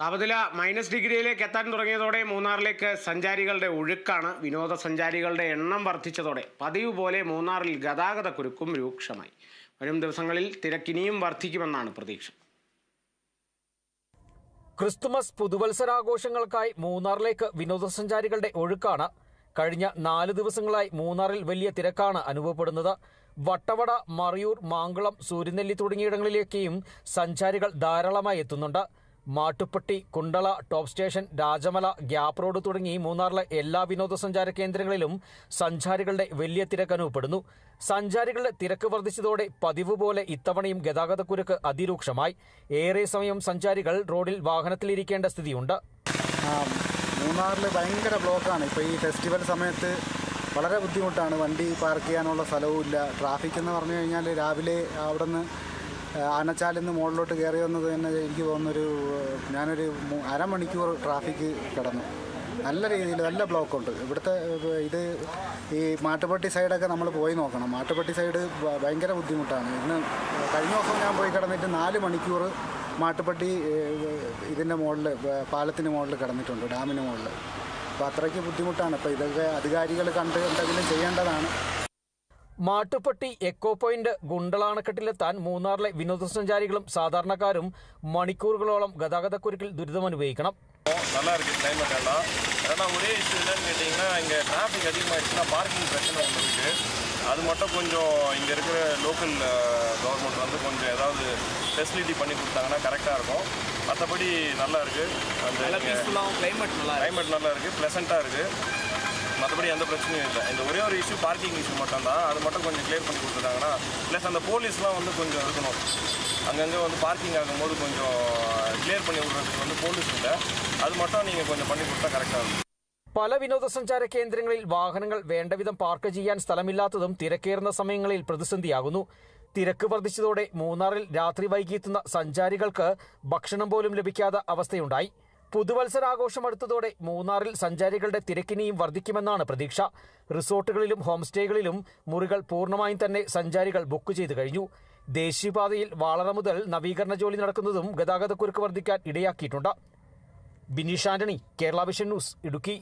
താപനില മൈനസ് ഡിഗ്രിയിലേക്ക് എത്താൻ തുടങ്ങിയതോടെ മൂന്നാറിലേക്ക് സഞ്ചാരികളുടെ ഒഴുക്കാണ് വിനോദസഞ്ചാരികളുടെ എണ്ണം വർദ്ധിച്ചതോടെ പതിവ് പോലെ മൂന്നാറിൽ ഗതാഗത കുരുക്കും രൂക്ഷമായി. വരും ദിവസങ്ങളിൽ തിരക്കിനിയും വർദ്ധിക്കുമെന്നാണ് പ്രതീക്ഷ. ക്രിസ്തുമസ് പുതുവത്സരാഘോഷങ്ങൾക്കായി മൂന്നാറിലേക്ക് വിനോദസഞ്ചാരികളുടെ ഒഴുക്കാണ് കഴിഞ്ഞ നാല് ദിവസങ്ങളായി മൂന്നാറിൽ വലിയ തിരക്കാണ് അനുഭവപ്പെടുന്നത്. വട്ടവട മറയൂർ മാങ്കുളം സൂര്യനെല്ലി തുടങ്ങിയിടങ്ങളിലേക്കും സഞ്ചാരികൾ ധാരാളമായി എത്തുന്നുണ്ട്. Mattupetty Kundala top station Rajamala gap road തുടങ്ങി മൂന്നാറിലെ എല്ലാ വിനോദസഞ്ചാര കേന്ദ്രങ്ങളിലും സഞ്ചാരികളുടെ വലിയ തിരക്ക് അനുഭവപ്പെടുന്നു. സഞ്ചാരികളുടെ തിരക്ക് വർദ്ധിച്ചതോടെ പതിവ് പോലെ ഇത്തവണയും ഗതാഗതക്കുരുക്ക് അതിരൂക്ഷമായി. ഏറെ സമയം സഞ്ചാരികൾ റോഡിൽ വാഹനത്തിലിരിക്കേണ്ട സ്ഥിതിയുണ്ട്. മൂന്നാറിലെ ഭയങ്കര ബ്ലോക്കാണ്. ഇപ്പോൾ ഈ ഫെസ്റ്റിവൽ സമയത്ത് വളരെ ബുദ്ധിമുട്ടാണ്. വണ്ടി പാർക്ക് ചെയ്യാനുള്ള സ്ഥലവും ഇല്ല ട്രാഫിക് എന്ന് പറഞ്ഞു കഴിഞ്ഞാൽ രാവിലെ അവിടെ നിന്ന് ആനച്ചാലിൽ നിന്ന് മുകളിലോട്ട് കയറി വന്നത് തന്നെ എനിക്ക് തോന്നുന്നൊരു ഞാനൊരു അരമണിക്കൂർ ട്രാഫിക് കിടന്നു. നല്ല രീതിയിൽ നല്ല ബ്ലോക്കുണ്ട്. ഇവിടുത്തെ ഇത് ഈ മാട്ടുപട്ടി സൈഡൊക്കെ നമ്മൾ പോയി നോക്കണം. മാട്ടുപട്ടി സൈഡ് ഭയങ്കര ബുദ്ധിമുട്ടാണ്. ഇന്ന് കഴിഞ്ഞ ദിവസം ഞാൻ പോയി കിടന്നിട്ട് നാല് മണിക്കൂർ മാട്ടുപട്ടി ഇതിന്റെ മുകളിൽ പാലത്തിന് മുകളിൽ കിടന്നിട്ടുണ്ട് ഡാമിന് മുകളിൽ. അപ്പോൾ അത്രയ്ക്ക് ബുദ്ധിമുട്ടാണ്. അപ്പോൾ ഇതൊക്കെ അധികാരികൾ കണ്ട് എന്തെങ്കിലും ചെയ്യേണ്ടതാണ്. മാട്ടുപ്പെട്ടി എക്കോ പോയിന്റ് ഗുണ്ടളാണക്കെട്ടിലെത്താൻ മൂന്നാറിലെ വിനോദസഞ്ചാരികളും സാധാരണക്കാരും മണിക്കൂറുകളോളം ഗതാഗതക്കുരുക്കിൽ ദുരിതമനുഭവിക്കണം நல்லா இருக்கு கிளைமேட் எல்லாம் ஆனால் ஒரே இஷ்யூ என்னன்னு கேட்டிங்கன்னா இங்கே டிராஃபிக் அதிகமாகிடுச்சுன்னா பார்க்கிங் பிரச்சனை ஒன்று இருக்குது அது மட்டும் கொஞ்சம் இங்கே இருக்கிற லோக்கல் கவர்மெண்ட் வந்து கொஞ்சம் ஏதாவது ஃபெசிலிட்டி பண்ணி கொடுத்தாங்கன்னா கரெக்டாக இருக்கும் மற்றபடி நல்லா இருக்குது அந்த பீஸ்ஃபுல்லாகவும் கிளைமேட் நல்லா கிளைமேட் நல்லா இருக்குது ப்ளசண்ட்டாக இருக்குது மற்றபடி எந்த பிரச்சனையும் இல்லை இந்த ஒரே ஒரு இஷ்யூ பார்க்கிங் இஷ்யூ மட்டும்தான் அது மட்டும் கொஞ்சம் கிளியர் பண்ணி கொடுத்துட்டாங்கன்னா ப்ளஸ் அந்த போலீஸ்லாம் வந்து கொஞ்சம் இருக்கணும் அங்கங்கே வந்து பார்க்கிங் ஆகும்போது கொஞ்சம் கிளியர் பண்ணி விடுறதுக்கு வந்து போலீஸ் இல்லை அது மட்டும் நீங்கள் கொஞ்சம் பண்ணி கொடுத்தா கரெக்டாக இருக்கும் പല വിനോദസഞ്ചാര കേന്ദ്രങ്ങളിൽ വാഹനങ്ങൾ വേണ്ടവിധം പാർക്ക് ചെയ്യാൻ സ്ഥലമില്ലാത്തതും തിരക്കേറുന്ന സമയങ്ങളിൽ പ്രതിസന്ധിയാകുന്നു തിരക്ക് വർദ്ധിച്ചതോടെ മൂന്നാറിൽ രാത്രി വൈകിയെത്തുന്ന സഞ്ചാരികൾക്ക് ഭക്ഷണം പോലും ലഭിക്കാത്ത അവസ്ഥയുണ്ടായി പുതുവത്സരാഘോഷം അടുത്തതോടെ മൂന്നാറിൽ സഞ്ചാരികളുടെ തിരക്കിനിയും വർദ്ധിക്കുമെന്നാണ് പ്രതീക്ഷ. റിസോർട്ടുകളിലും ഹോം സ്റ്റേകളിലും മുറികൾ പൂർണമായും തന്നെ സഞ്ചാരികൾ ബുക്ക് ചെയ്തു കഴിഞ്ഞു. ദേശീയപാതയിൽ വാളറ മുതൽ നവീകരണ ജോലി നടക്കുന്നതും ഗതാഗതക്കുരുക്ക് വർദ്ധിക്കാൻ ഇടയാക്കിയിട്ടുണ്ട്. Bineesh Antony Kerala vision news Idukki.